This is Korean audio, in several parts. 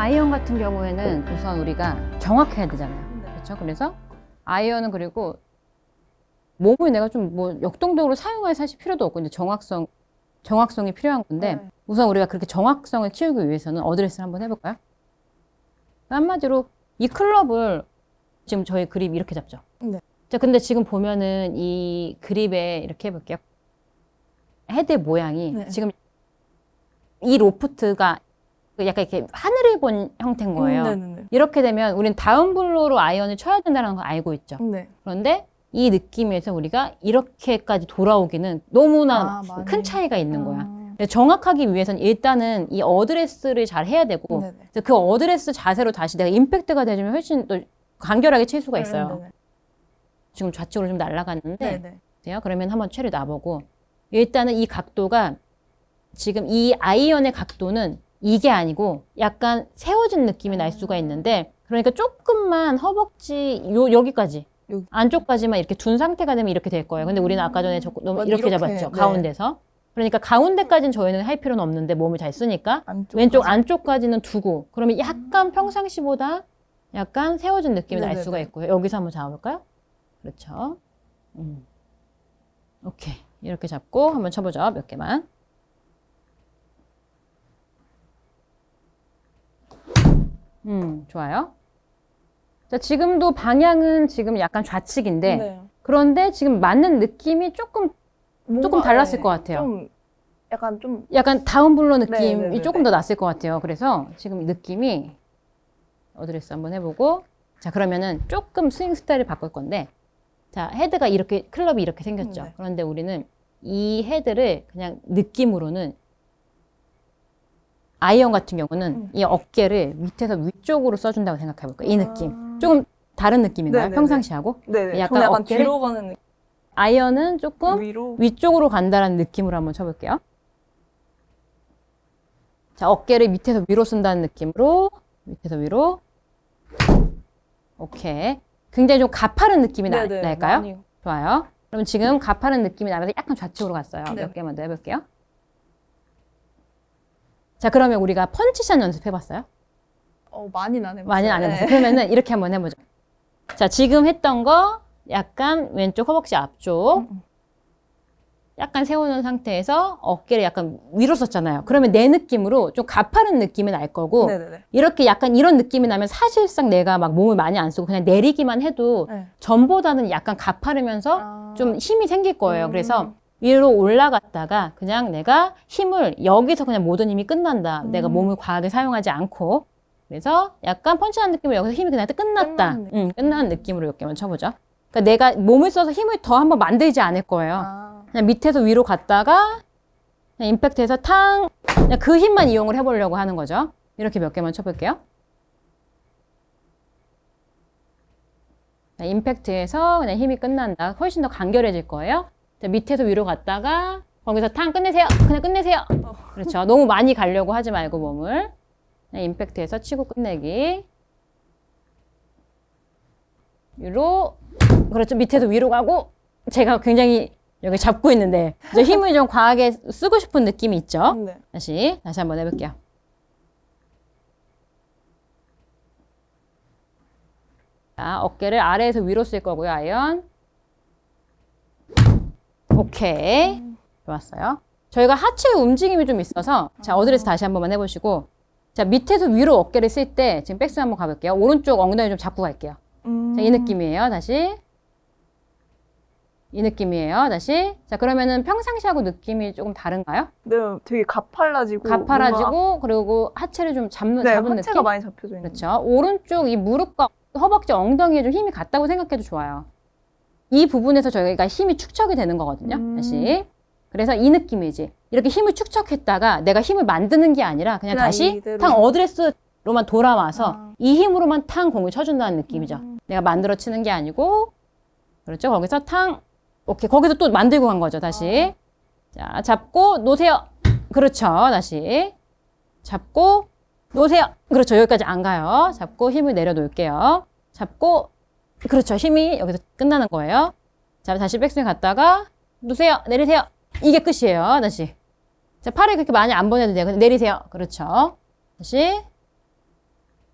아이언 같은 경우에는 우선 우리가 정확해야 되잖아요. 네. 그렇죠? 그래서 아이언은 그리고 몸을 내가 좀 뭐 역동적으로 사용할 사실 필요도 없고 이제 정확성 정확성이 필요한 건데 네. 우선 우리가 그렇게 정확성을 키우기 위해서는 어드레스를 한번 해볼까요? 한마디로 이 클럽을 지금 저희 그립 이렇게 잡죠. 네. 자, 근데 지금 보면은 이 그립에 이렇게 해볼게요. 헤드 모양이 네. 지금 이 로프트가 그 약간 이렇게 하늘을 본 형태인 거예요. 음, 네네네. 이렇게 되면 우리는 다운 블로로 아이언을 쳐야 된다는 걸 알고 있죠. 네. 그런데 이 느낌에서 우리가 이렇게까지 돌아오기는 너무나 아, 많이. 큰 차이가 있는 거야. 아, 그래서 정확하기 위해서는 일단은 이 어드레스를 잘 해야 되고 네네. 그래서 그 어드레스 자세로 다시 내가 임팩트가 되면 훨씬 또 간결하게 칠 수가 있어요. 네네. 지금 좌측으로 좀 날아갔는데. 돼요? 그러면 한번 체를 놔보고 일단은 이 각도가 지금 이 아이언의 각도는 이게 아니고 약간 세워진 느낌이 날 수가 있는데 그러니까 조금만 허벅지 요 여기까지 여기. 안쪽까지만 이렇게 둔 상태가 되면 이렇게 될 거예요. 근데 우리는 아까 전에 저, 너무 맞아, 이렇게, 이렇게, 잡았죠. 네. 가운데서. 그러니까 가운데까지는 저희는 할 필요는 없는데 몸을 잘 쓰니까 안쪽 왼쪽 안쪽까지는 두고 그러면 약간 평상시보다 약간 세워진 느낌이 날 네네네. 수가 있고요. 여기서 한번 잡아볼까요? 그렇죠. 음. 오케이. 이렇게 잡고 한번 쳐보죠. 몇 개만. 음, 좋아요. 자, 지금도 방향은 지금 약간 좌측인데, 네. 그런데 지금 맞는 느낌이 조금, 조금 뭔가, 달랐을 네, 것 같아요. 좀 약간 좀 약간 다운블로 느낌이 네네네네. 조금 더 났을 것 같아요. 그래서 지금 이 느낌이 어드레스 한번 해보고 자 그러면은 조금 스윙 스타일을 바꿀 건데 자 헤드가 이렇게 클럽이 이렇게 생겼죠. 네. 그런데 우리는 이 헤드를 그냥 느낌으로는 아이언 같은 경우는 음. 이 어깨를 밑에서 위쪽으로 써준다고 생각해 볼까요? 이 느낌 아. 조금 다른 느낌인가요? 네네네. 평상시하고 네네. 약간 저는 약간 어깨를 뒤로 가는 느낌. 아이언은 조금 위로. 위쪽으로 간다라는 느낌으로 한번 쳐볼게요. 자, 어깨를 밑에서 위로 쓴다는 느낌으로 밑에서 위로. 오케이. 굉장히 좀 가파른 느낌이 나, 네네, 날까요? 많이. 좋아요. 그럼 지금 가파른 느낌이 나면서 약간 좌측으로 갔어요. 네. 몇 개만 더 해볼게요. 자, 그러면 우리가 펀치샷 연습해봤어요? 어 많이 나네. 많이 안 네. 해봤어요. 그러면은 이렇게 한번 해보죠. 자, 지금 했던 거 약간 왼쪽 허벅지 앞쪽 음. 약간 세우는 상태에서 어깨를 약간 위로 썼잖아요. 그러면 내 느낌으로 좀 가파른 느낌이 날 거고 네네네. 이렇게 약간 이런 느낌이 나면 사실상 내가 막 몸을 많이 안 쓰고 그냥 내리기만 해도 네. 전보다는 약간 가파르면서 아. 좀 힘이 생길 거예요. 음. 그래서 위로 올라갔다가 그냥 내가 힘을 여기서 그냥 모든 힘이 끝난다. 내가 음. 몸을 과하게 사용하지 않고 그래서 약간 펀치하는 느낌으로 여기서 힘이 그냥 끝났다. 끝나는 응, 끝나는 느낌으로 몇 개만 쳐보죠. 그러니까 내가 몸을 써서 힘을 더 한번 만들지 않을 거예요. 아. 그냥 밑에서 위로 갔다가 그냥 임팩트해서 탕 그냥 그 힘만 이용을 해보려고 하는 거죠. 이렇게 몇 개만 쳐볼게요. 자, 임팩트해서 그냥 힘이 끝난다. 훨씬 더 간결해질 거예요. 자, 밑에서 위로 갔다가 거기서 탕 끝내세요. 그냥 끝내세요. 그렇죠. 너무 많이 가려고 하지 말고 몸을 그냥 임팩트해서 치고 끝내기. 위로 그렇죠. 밑에서 위로 가고 제가 굉장히 여기 잡고 있는데 이제 힘을 좀 과하게 쓰고 싶은 느낌이 있죠. 네. 다시 다시 한번 해볼게요. 자, 어깨를 아래에서 위로 쓸 거고요, 아이언. 오케이. 좋았어요. 저희가 하체 움직임이 좀 있어서 자, 어드레스 다시 한 번만 해보시고 자, 밑에서 위로 어깨를 쓸 때 지금 백스 한번 가볼게요. 오른쪽 엉덩이 좀 잡고 갈게요. 음. 자, 이 느낌이에요. 다시. 이 느낌이에요. 다시. 자, 그러면은 평상시하고 느낌이 조금 다른가요? 네, 되게 가팔라지고. 가파라지고 그리고 하체를 좀 잡는 네, 잡은 하체가 느낌. 많이 잡혀져 있는. 그렇죠. 오른쪽 이 무릎과 허벅지 엉덩이에 좀 힘이 갔다고 생각해도 좋아요. 이 부분에서 저희가 힘이 축적이 되는 거거든요. 음. 다시. 그래서 이 느낌이지. 이렇게 힘을 축적했다가 내가 힘을 만드는 게 아니라 그냥, 다시 이대로. 탕 어드레스로만 돌아와서 아. 이 힘으로만 탕 공을 쳐준다는 느낌이죠. 음. 내가 만들어 치는 게 아니고 그렇죠. 거기서 탕 오케이 거기서 또 만들고 간 거죠. 다시 자 잡고 놓으세요. 그렇죠. 다시 잡고 놓으세요. 그렇죠. 여기까지 안 가요. 잡고 힘을 내려 놓을게요. 잡고 그렇죠. 힘이 여기서 끝나는 거예요. 자 다시 백스윙 갔다가 놓으세요. 내리세요. 이게 끝이에요. 다시 자 팔을 그렇게 많이 안 보내도 돼요. 근데 내리세요. 그렇죠. 다시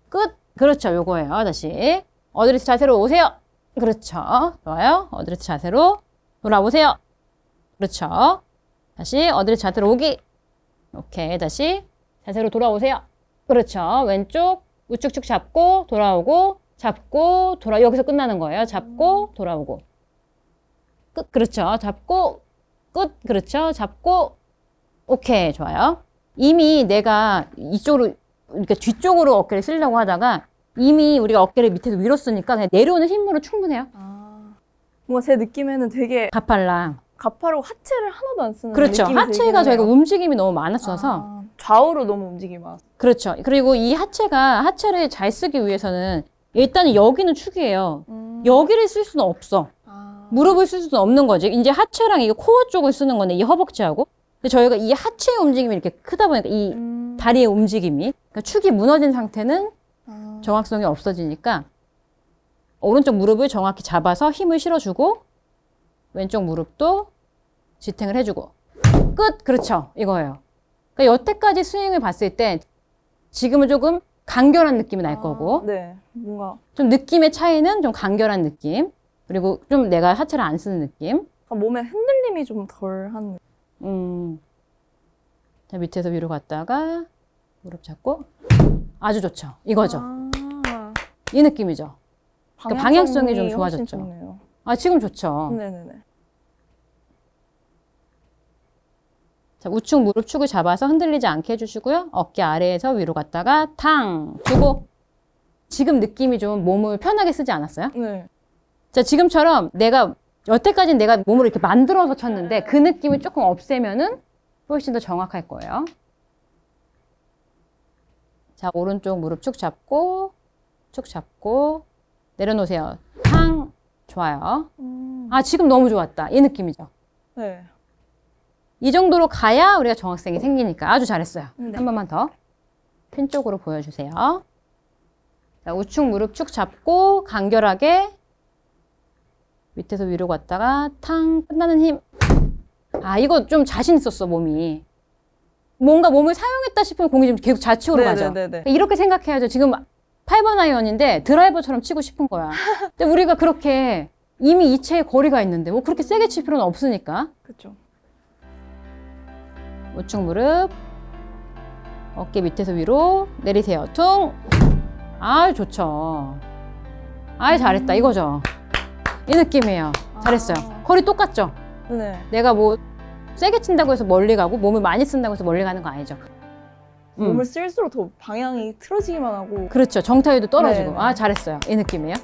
끝. 그렇죠. 요거예요. 다시. 어드레스 자세로 오세요. 그렇죠. 좋아요. 어드레스 자세로 돌아오세요. 그렇죠. 다시 어드레스 자세로 오기. 오케이. 다시 자세로 돌아오세요. 그렇죠. 왼쪽 우측축 잡고 돌아오고 잡고 돌아 여기서 끝나는 거예요. 잡고 돌아오고 끝. 그렇죠. 잡고 끝. 그렇죠. 잡고 오케이. 좋아요. 이미 내가 이쪽으로 그러니까 뒤쪽으로 어깨를 쓰려고 하다가 이미 우리가 어깨를 밑에서 위로 쓰니까 그냥 내려오는 힘으로 충분해요. 아. 뭔가 제 느낌에는 되게 가팔라. 가파르고 하체를 하나도 안 쓰는 그렇죠. 느낌이 하체가 저희가. 움직임이 너무 많았어서 아, 좌우로 너무 움직임이 많아. 그렇죠. 그리고 이 하체가 하체를 잘 쓰기 위해서는 일단 여기는 축이에요. 음. 여기를 쓸 수는 없어. 아. 무릎을 쓸 수는 없는 거지. 이제 하체랑 이 코어 쪽을 쓰는 건데 이 허벅지하고. 근데 저희가 이 하체의 움직임이 이렇게 크다 보니까 이 음. 다리의 움직임이 그러니까 축이 무너진 상태는 아. 정확성이 없어지니까 오른쪽 무릎을 정확히 잡아서 힘을 실어주고 왼쪽 무릎도 지탱을 해주고 끝 그렇죠 이거예요. 그러니까 여태까지 스윙을 봤을 때 지금은 조금 간결한 느낌이 날 거고 아, 네. 뭔가 좀 느낌의 차이는 좀 간결한 느낌 그리고 좀 내가 하체를 안 쓰는 느낌. 약간 몸에 흔들림이 좀 덜한. 음. 자 밑에서 위로 갔다가 무릎 잡고 아주 좋죠. 이거죠. 아. 이 느낌이죠. 그러니까 방향성이 좀 좋아졌죠. 좋네요. 아 지금 좋죠. 네네네. 우측 무릎 축을 잡아서 흔들리지 않게 해주시고요. 어깨 아래에서 위로 갔다가 탕 두고 지금 느낌이 좀 몸을 편하게 쓰지 않았어요? 네. 자, 지금처럼 내가 여태까지는 내가 몸을 이렇게 만들어서 쳤는데 그 느낌을 조금 없애면은 훨씬 더 정확할 거예요. 자, 오른쪽 무릎 축 잡고 축 잡고 내려놓으세요. 탕 좋아요. 음. 아, 지금 너무 좋았다. 이 느낌이죠. 네. 이 정도로 가야 우리가 정확성이 생기니까 아주 잘했어요. 네. 한 번만 더. 핀 쪽으로 보여주세요. 자, 우측 무릎 축 잡고 간결하게 밑에서 위로 갔다가 탕 끝나는 힘. 아, 이거 좀 자신 있었어, 몸이. 뭔가 몸을 사용했다 싶으면 공이 좀 계속 좌측으로 가죠. 네네네 네. 이렇게 생각해야죠. 지금 8번 아이언인데 드라이버처럼 치고 싶은 거야. 근데 우리가 그렇게 이미 이체의 거리가 있는데 뭐 그렇게 세게 칠 필요는 없으니까. 그렇죠. 우측 무릎 어깨 밑에서 위로 내리세요. 퉁! 아유 좋죠. 아유 잘했다. 이거죠. 이 느낌이에요. 잘했어요. 아. 거리 똑같죠? 네. 내가 뭐 세게 친다고 해서 멀리 가고 몸을 많이 쓴다고 해서 멀리 가는 거 아니죠? 음, 몸을 쓸수록 더 방향이 틀어지기만 하고. 그렇죠. 정타율도 떨어지고. 네, 네. 아 잘했어요. 이 느낌이에요